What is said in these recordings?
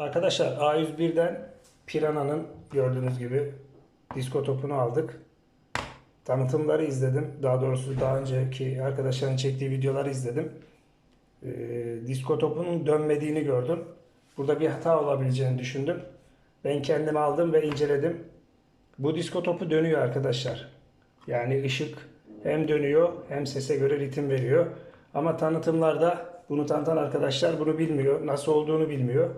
Arkadaşlar A101'den Piranha'nın gördüğünüz gibi disko topunu aldık. Tanıtımları izledim. Daha doğrusu daha önceki arkadaşların çektiği videoları izledim. Ee, disko topunun dönmediğini gördüm. Burada bir hata olabileceğini düşündüm. Ben kendim aldım ve inceledim. Bu disko topu dönüyor arkadaşlar. Yani ışık hem dönüyor hem sese göre ritim veriyor. Ama tanıtımlarda bunu tanıtan arkadaşlar bunu bilmiyor. Nasıl olduğunu bilmiyor.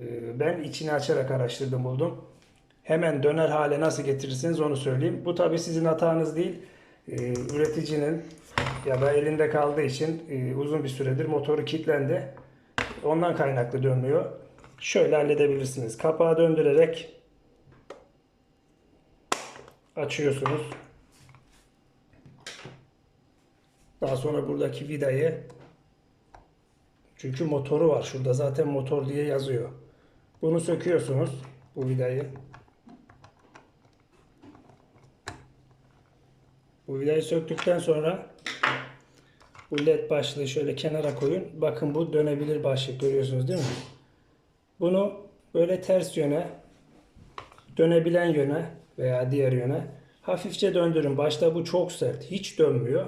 Ee, Ben içini açarak araştırdım buldum. Hemen döner hale nasıl getirirsiniz onu söyleyeyim. Bu tabi sizin hatanız değil. Ee, Üreticinin ya da elinde kaldığı için e, uzun bir süredir motoru kilitlendi. Ondan kaynaklı dönmüyor. Şöyle halledebilirsiniz. Kapağı döndürerek açıyorsunuz. Daha sonra buradaki vidayı çünkü motoru var. Şurada zaten motor diye yazıyor. Bunu söküyorsunuz. Bu vidayı. Bu vidayı söktükten sonra bu led başlığı şöyle kenara koyun. Bakın bu dönebilir başlık görüyorsunuz değil mi? Bunu böyle ters yöne dönebilen yöne veya diğer yöne hafifçe döndürün. Başta bu çok sert. Hiç dönmüyor.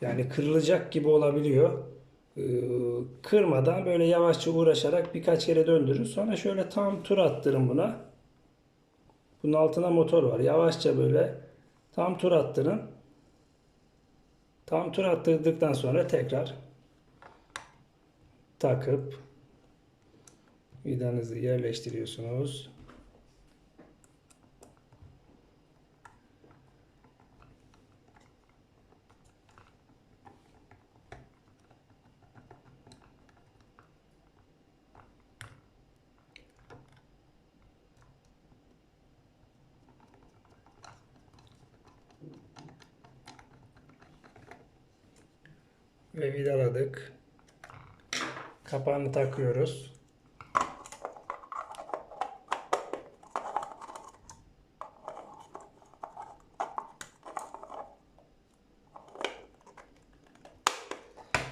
Yani kırılacak gibi olabiliyor. Ee, kırmadan böyle yavaşça uğraşarak birkaç kere döndürün. Sonra şöyle tam tur attırın buna. Bunun altına motor var. Yavaşça böyle tam tur attırın. Tam tur attırdıktan sonra tekrar takıp vidanızı yerleştiriyorsunuz. Ve vidaladık. Kapağını takıyoruz.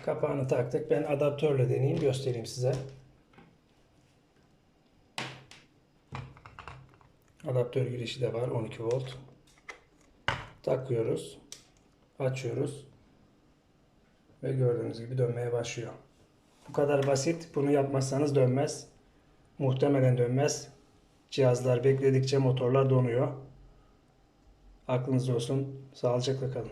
Kapağını taktık. Ben adaptörle deneyeyim göstereyim size. Adaptör girişi de var 12 volt. Takıyoruz. Açıyoruz ve gördüğünüz gibi dönmeye başlıyor. Bu kadar basit. Bunu yapmazsanız dönmez. Muhtemelen dönmez. Cihazlar bekledikçe motorlar donuyor. Aklınızda olsun. Sağlıcakla kalın.